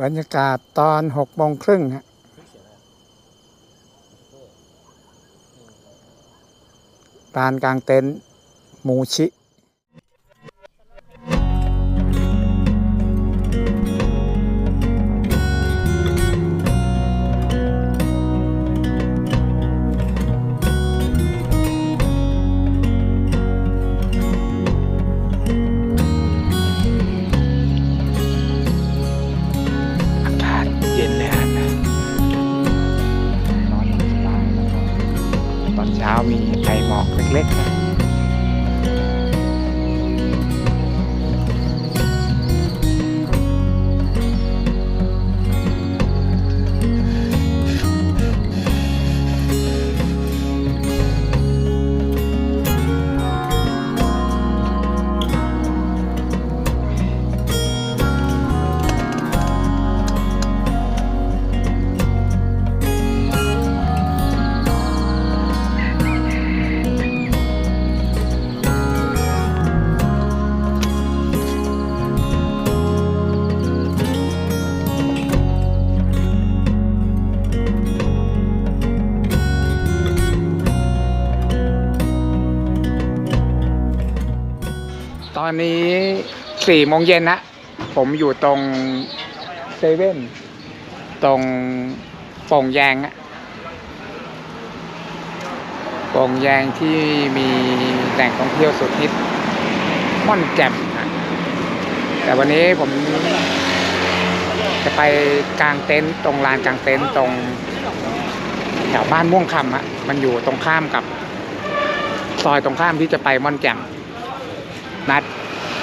บรรยากาศตอนหกโมงครึ่งฮะลานกลางเต็นท์มูชิ มีไอหมอกเล็กๆนะ อนนี้สี่โมงเย็นนะ ผมอยู่ตรงเซเว่นตรงโป่งแยงอะโป่งแยงที่มีแหล่งท่องเที่ยวสุดฮิตม่อนแจ่มนะแต่วันนี้ผมจะไปกางเต็นท์ตรงลานกางเต็นท์ตรงแถวบ้านม่วงคำอะมันอยู่ตรงข้ามกับ ซอยตรงข้ามที่จะไปม่อนแจ่มนัด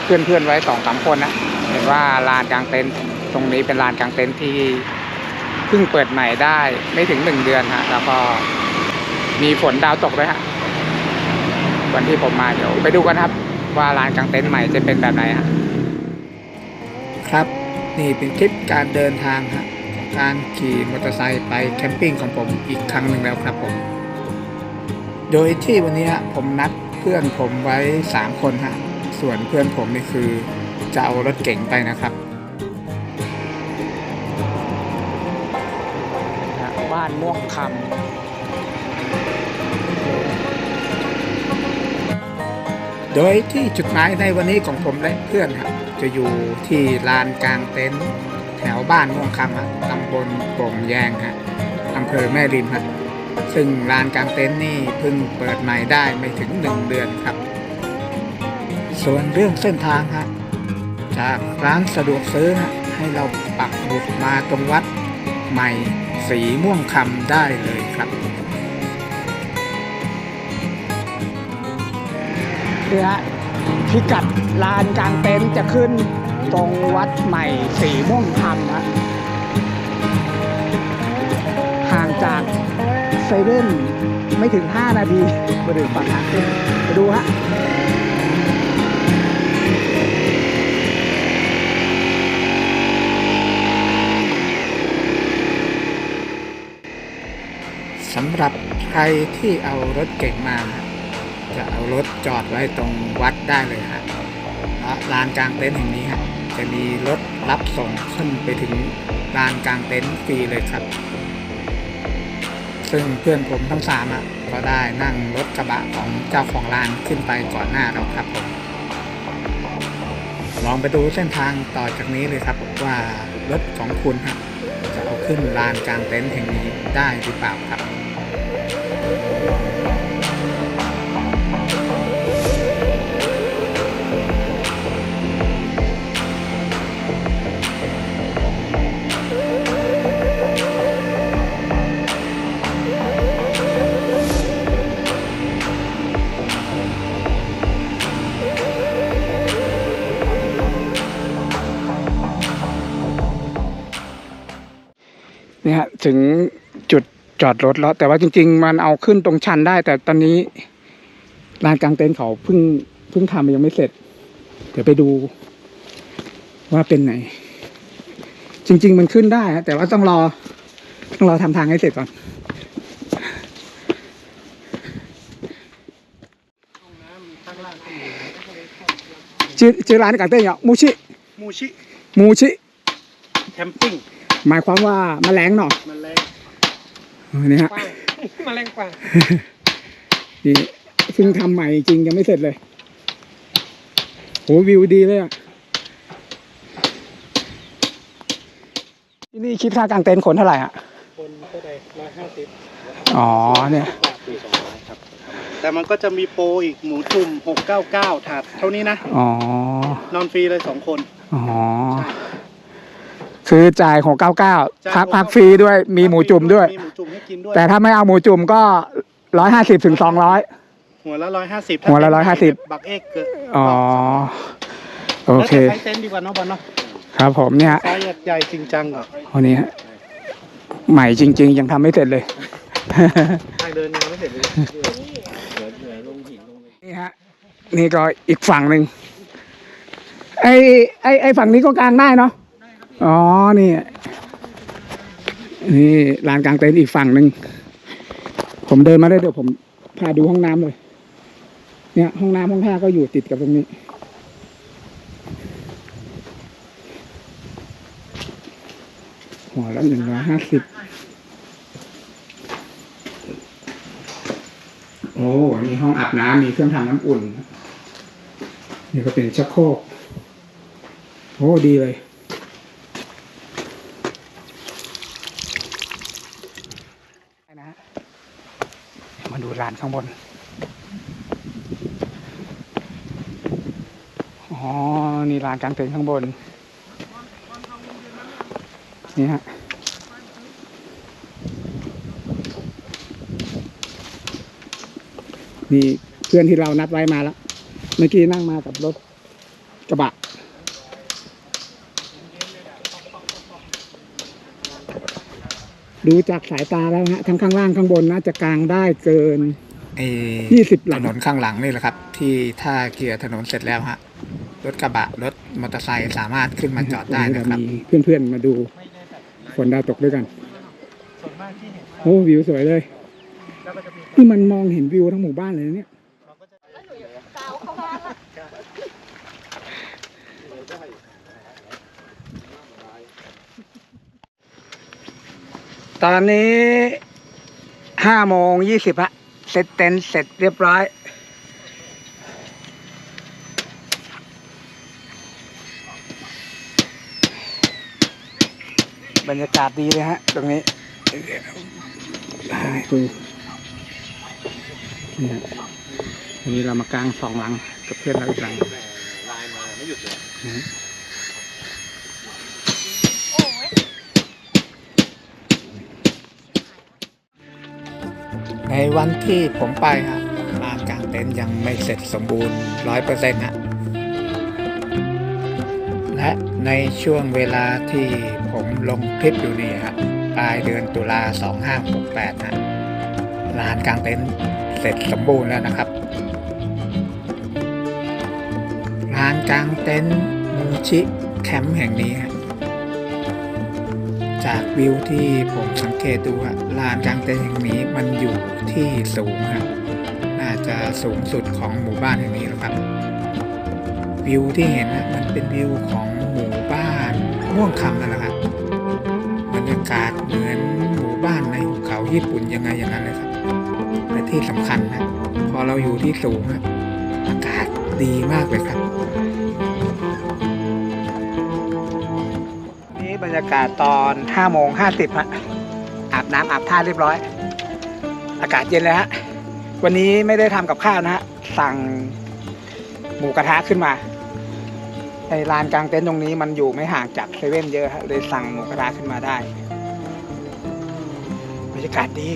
เพื่อนๆไว้สองสามคนนะเห็นว่าลานกลางเต็นท์ตรงนี้เป็นลานกลางเต็นท์ที่เพิ่งเปิดใหม่ได้ไม่ถึงหนึ่งเดือนฮะแล้วก็มีฝนดาวตกด้วยฮะวันที่ผมมาเดี๋ยวไปดูกันครับ ว่าลานกลางเต็นท์ใหม่จะเป็นแบบไหนฮะครับนี่เป็นคลิปการเดินทางฮะการขี่มอเตอร์ไซค์ไปแคมปิ้งของผมอีกครั้งหนึ่งแล้วครับผม โดยที่วันนี้ผมนัดเพื่อนผมไว้ 3 คนฮะ ส่วนเพื่อนผมนี่คือจะเอารถเก๋งไปนะครับ บ้านม่วงคำโดยที่จุดหมายในวันนี้ของผมและเพื่อนฮะจะอยู่ที่ลานกลางเต็นท์แถวบ้านม่วงคำฮะตำบลโป่งแยงฮะอำเภอแม่ริมฮะซึ่งลานกลางเต็นท์นี่เพิ่งเปิดใหม่ได้ไม่ถึงหนึ่งเดือนครับ ส่วนเรื่องเส้นทางฮะจากร้านสะดวกซื้อฮะให้เราปักหมุดมาตรงวัดใหม่สีม่วงคำได้เลยครับเนี่ฮะพิกัดลานกลางเต็นท์จะขึ้นตรงวัดใหม่สีม่วงคำนะห่างจากเซเว่นไม่ถึง 5 นาทีมาดูฝั่งฮะไปดูฮะ หรับใครที่เอารถเก่งมา จะเอารถจอดไว้ตรงวัดได้เลยฮะเพราะลานกลางเต็นท์แห่งนี้ฮะจะมีรถรับส่งขึ้นไปถึงลานกลางเต็นท์ฟรีเลยครับ ซึ่งเพื่อนผมทั้งสามอะก็ได้นั่งรถกระบะของเจ้าของร้านขึ้นไปก่อนหน้าเราครับผมลองไปดูเส้นทางต่อจากนี้เลยครับว่ารถของคุณฮะจะเอาขึ้นลานกลางเต็นท์แห่งนี้ได้หรือเปล่าครับ ถึงจุดจอดรถแล้ว แต่ว่าจริง ๆ มันเอาขึ้นตรงชันได้ แต่ตอนนี้ลานกลางเต็นท์เขาเพิ่งเพิ่งทำยังไม่เสร็จ เดี๋ยวไปดูว่าเป็นไหน จริง ๆ มันขึ้นได้ฮะแต่ว่าต้องรอ ต้องรอทำทางให้เสร็จก่อน ชื่อชื่อร้านกลางเต็นท์เหรอมูชิ มูชิ มูชิคมปิ้ง หมายความว่าแมลงเนาะมันแรงนี่ฮะกว้างมาแรงกว้างนี่เพิ่งทำใหม่จริงยังไม่เสร็จเลยโหวิวดีเลยอะที่นี่คิดค่ากางเต็นท์ขนเท่าไหร่ฮะคนเท่าไหร่ร้อยห้าสิบอ๋อเนี่ยปีสองร้อยครับแต่มันก็จะมีโปรอีกหมูจุ่มหกเก้าเก้าถาดเท่านี้นะอ๋อนอนฟรีเลยสองคนอ๋อ คือจ่ายหกเก้าเก้าจ่ายพัก699พักฟรีด้วยมีหมูจุ่มด้วย มีหมูจุ่มให้กินด้วยแต่ถ้าไม่เอาหมูจุ่มก็ร้อยห้าสิบถึงสองร้อย หัวละร้อยห้าสิบหัวละ150 บักเอกเกิดอ๋อ โอเค แล้วแต่ไซส์เต็นท์ดีกว่าเนาะบอลเนาะครับผมเนี่ยไซส์ใหญ่จริงจังก่อนวันนี้ฮะใหม่จริง ๆ ยังทำไม่เสร็จเลย ทางเดินยังไม่เสร็จเลยนี่ฮะ นี่ก็อีกฝั่งหนึ่งไอ้ไอ้ไอ้ฝั่งนี้ก็กางได้เนาะ อ๋อ นี่ นี่ลานกลางเต็นท์อีกฝั่งหนึ่ง ผมเดินมาได้เดี๋ยวผมพาดูห้องน้ำเลย เนี่ย ห้องน้ำห้องท่าก็อยู่ติดกับตรงนี้ หัวละหนึ่งร้อยห้าสิบโอ้นี่ห้องอาบน้ำมีเครื่องทำน้ำอุ่น นี่ก็เป็นชักโครก โอ้ ดีเลย นะฮะมานข้างบน อ๋อ นี่ลานกลางเต็นท์ข้างบน นี่ฮะนี่เพื่อนที่เรานัดไว้มาแล้ว เมื่อกี้นั่งมากับรถกระบะ ดูจากสายตาแล้วฮะทั้งข้างล่างข้างบนน่าจะกลางได้เกินยี่สิบหลัถงนนข้างหลังนี่แหละครับ ที่ถ้าเกียร์ถนนเสร็จแล้วฮะรถกระบะรถมอเตอร์ไซค์สามารถขึ้นมาจอดได้นะครับมีเพื่อนๆมาดูฝนดาวตกด้วยกันส่วนมากที่เห็นโอ้วิวสวยเลยแล้วก็จะมีนี่มันมองเห็นวิวทั้งหมู่บ้านเลยนะเนี่ย เราก็จะ ตอนนี้ห้าโมงยี่สิบฮะเสร็จเต็นเสร็จเรียบร้อยบรรยากาศดีเลยฮะ ตรงนี้ดูเนี่วันนี้เรามากางสองหลัง กับเพื่อนเราอีกหลังไม่หยุดเลย ในวันที่ผมไปครับลานกลางเต็นท์ยังไม่เสร็จสมบูรณ์ร้อยเปอร์เซ็นต์ฮะและในช่วงเวลาที่ผมลงคลิปอยู่นี่ฮะปลายเดือนตุลา2568ฮะลานกลางเต็นท์เสร็จสมบูรณ์แล้วนะครับลานกลางเต็นท์มูชิแคมป์แห่งนี้จากวิวที่ผมสังเกตดูอะลานกลางเต็นท์แห่งนี้มันอยู่ ที่สูงครับ น่าจะสูงสุดของหมู่บ้านแห่งนี้แล้วครับ วิวที่เห็นนะมันเป็นวิวของหมู่บ้านม่วงคำนั่นแหละครับบรรยากาศเหมือนหมู่บ้านในหุบเขาญี่ปุ่นยังไงอย่างนั้นเลยครับและที่สำคัญนะพอเราอยู่ที่สูงอะอากาศดีมากเลยครับนี่บรรยากาศตอนห้าโมงห้าสิบฮะอาบน้ำอาบท่าเรียบร้อย อากาศเย็นเลยฮะ วันนี้ไม่ได้ทำกับข้าวนะฮะ สั่งหมูกระทะขึ้นมาในลานกลางเต็นท์ตรงนี้มันอยู่ไม่ห่างจากเซเว่นเยอะฮะเลยสั่งหมูกระทะขึ้นมาได้ บรรยากาศดี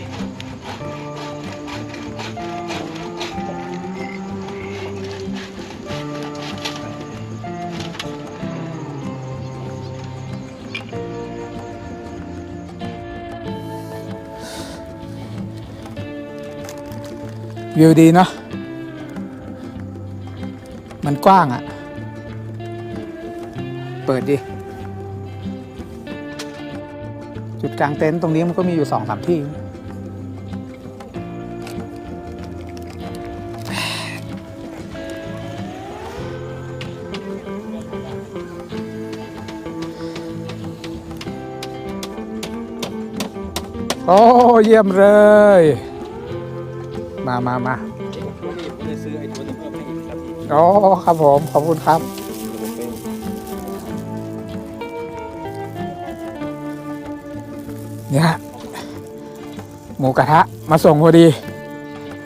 วิวดีเนาะมันกว้างอะ่ะ เปิดดิ จุดกลางเต็นท์ตรงนี้มันก็มีอยู่สองสามที่ โอ้ เยี่ยมเลย มามามาผมจะซื้อไอ้ตัวนี้เพิ่มให้อีกครับโอ้ครับผม ขอบคุณครับ เนี่ยหมูกระทะมาส่งพอดี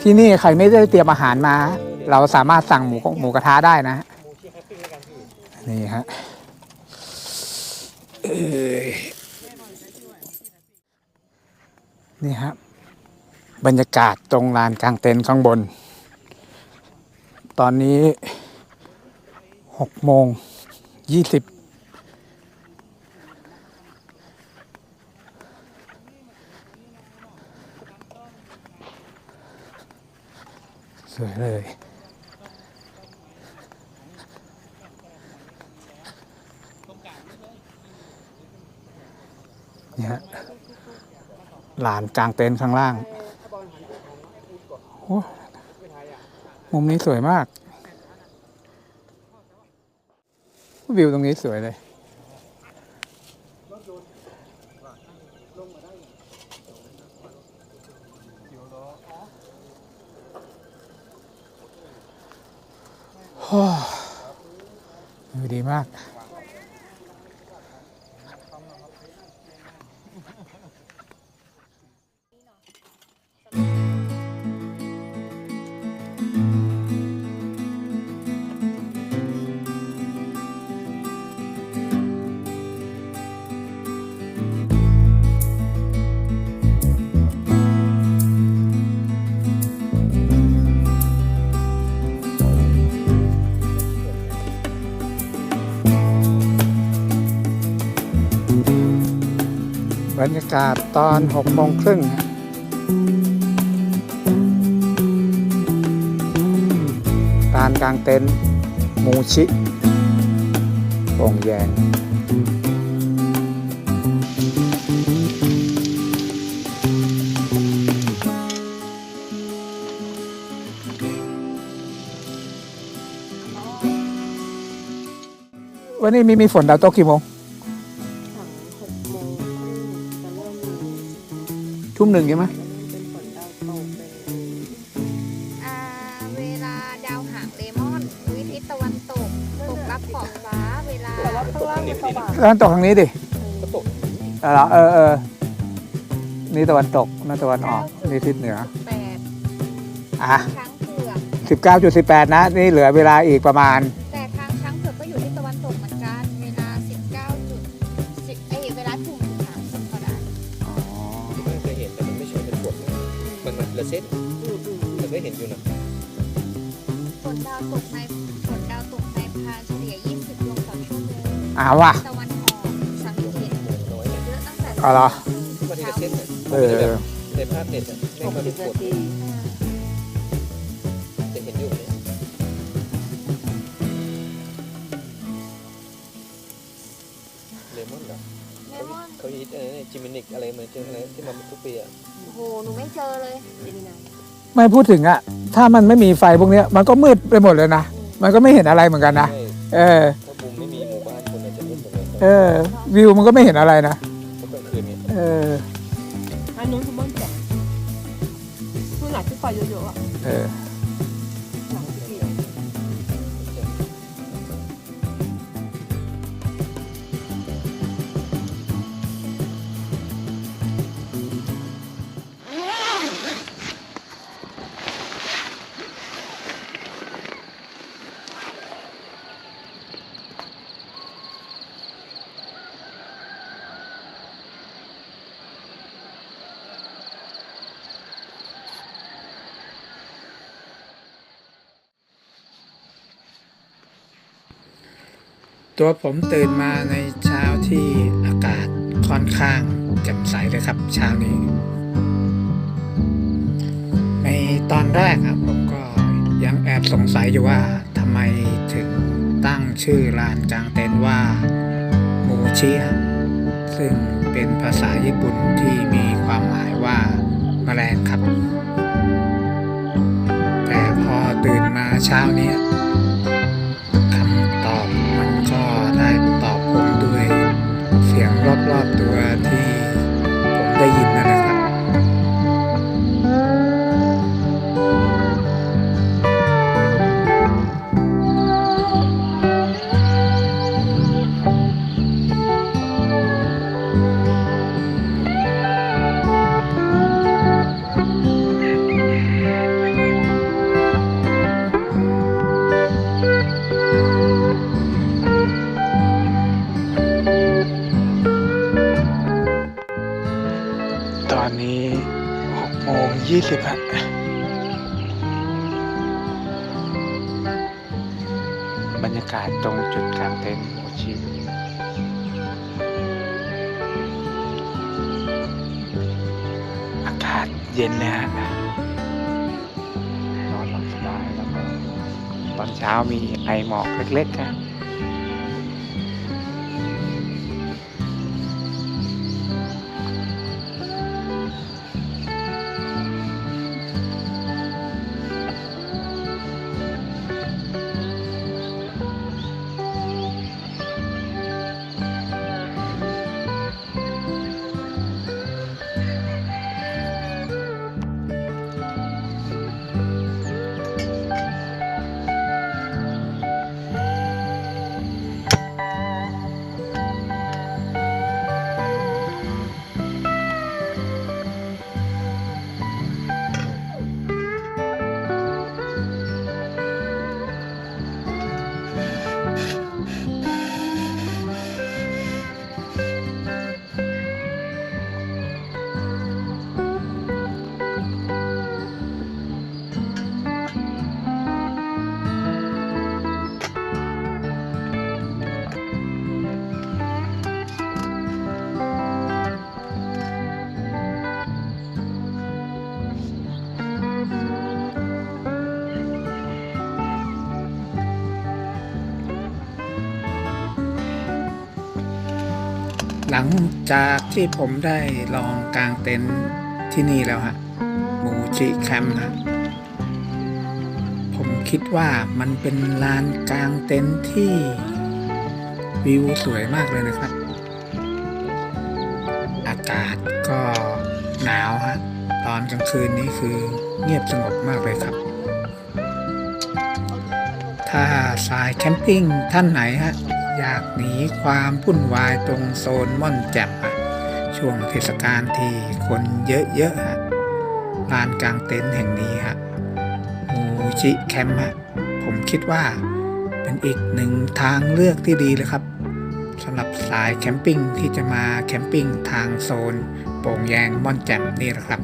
ที่นี่ใครไม่ได้เตรียมอาหารมา เราสามารถสั่งหมูหมูกระทะได้นะ นี่ฮะเอ้ยนี่ฮะบ บรรยากาศตรงลานกลางเต็นท์ข้างบน ตอนนี้หกโมงยี่สิบสวยเลยเนี่ยลานกลางเต็นท์ข้างล่าง มุมนี้สวยมาก วิวตรงนี้สวยเลย รรยากาศตอนหกโมงครึ่งฮะลานกลางเต็นท์มูชิโป่งแยงวันนี้มีมีฝนดาวตกกี่โมง ทุ่มหนึ่งใช่ไหมเป็นฝนดาวตกเป็นอ่าเวลาดาวหางเลมอนวิทิศตะวันตกตกรับขอบฟ้าเวลาแต่ว่าข้างล่างมันสว่างตะวันตกทางนี้ดิเออเหรอเออเออนี่ตะวันตกนั่นตะวันออกนี่ทิศเหนือแปดอะช้างเผือกสิบเก้าจุดสิบแปดนะ นี่เหลือเวลาอีกประมาณ วว่ะตะวันออกสังเกตน้อยนะเยอะตั้งแต่อ๋อเหรอที่มาทีละเส้นน่ะเออในภาพเน็ตอะไม่หกมาสิเป็บนขนาวดทีจะเห็นอยู่เนี่ยเลมอนเหรอเลมอนเขาฮิตอะไรเนี่ยจิมินิกอะไรเหมือนเจออะไรที่มันทุกปีอะโอ้โหหนูไม่เจอเลยเจมินายไม่พูดถึงอะถ้ามันไม่มีไฟพวกเนี้ยมันก็มืดไปหมดเลยนะ มันก็ไม่เห็นอะไรเหมือนกันนะใช่เออ เลยเออ วิวมันก็ไม่เห็นอะไรนะเพราะกลางคืนเนี่ยเออ ตัวผมตื่นมาในเช้าที่อากาศค่อนข้างแจ่มใสเลยครับเช้านี้ ในตอนแรกครับ ผมก็ยังแอบสงสัยอยู่ว่าทำไมถึงตั้งชื่อลานกลางเต็นท์ว่ามูชิฮะซึ่งเป็นภาษาญี่ปุ่นที่มีความหมายว่าแมลงครับ แต่พอตื่นมาเช้านี้ ยี่สิบฮะบรรยากาศตรงจุดกลางเต็นท์โอชิอากาศเย็นเลยฮะนอนหลับสบายแล้วก็ตอนเช้ามีไอหมอกเล็กๆฮะ หลังจากที่ผมได้ลองกางเต็นท์ที่นี่แล้วฮะหมูจิแคมป์ฮะผมคิดว่ามันเป็นลานกางเต็นท์ที่วิวสวยมากเลยนะครับ อากาศก็หนาวฮะตอนกลางคืนนี้คือเงียบสงบมากเลยครับ ถ้าสายแคมปิ้งท่านไหนฮะากหนีความวุ่นวายตรงโซนม่อนแจ่มอะช่วงเทศกาลที่คนเยอะๆฮะลานกลางเต็นท์แห่งนี้ฮะมูจิแคมป์ฮะผมคิดว่าเป็นอีกหนึ่งทางเลือกที่ดีเลยครับสำหรับสายแคมปิ้งที่จะมาแคมปิ้งทางโซน โป่งแยงม่อนแจ่มนี่แหละครับ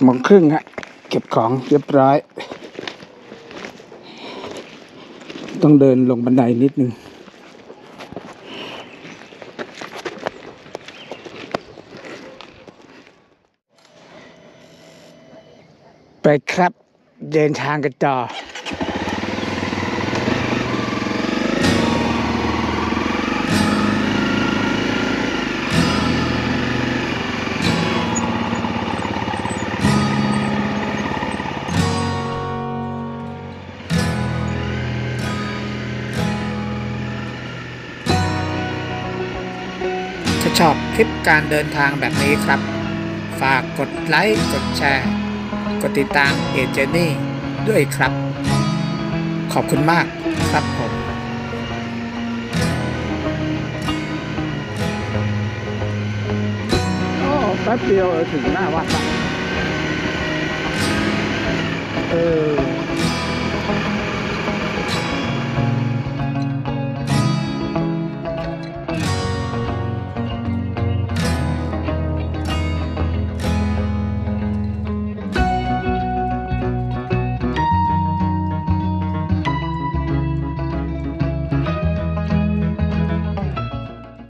ดโมงครึ่งฮะ เก็บของเรียบร้อย ต้องเดินลงบันไดนิดนึงไปครับเดินทางกันต่อ ลิปการเดินทางแบบนี้ครับ ฝากกดไลค์ กดแชร์ กดติดตามเอเจนี่ด้วยครับ ขอบคุณมากครับผมโอ้แป๊บเดียวถึงหน้าวัดละเออ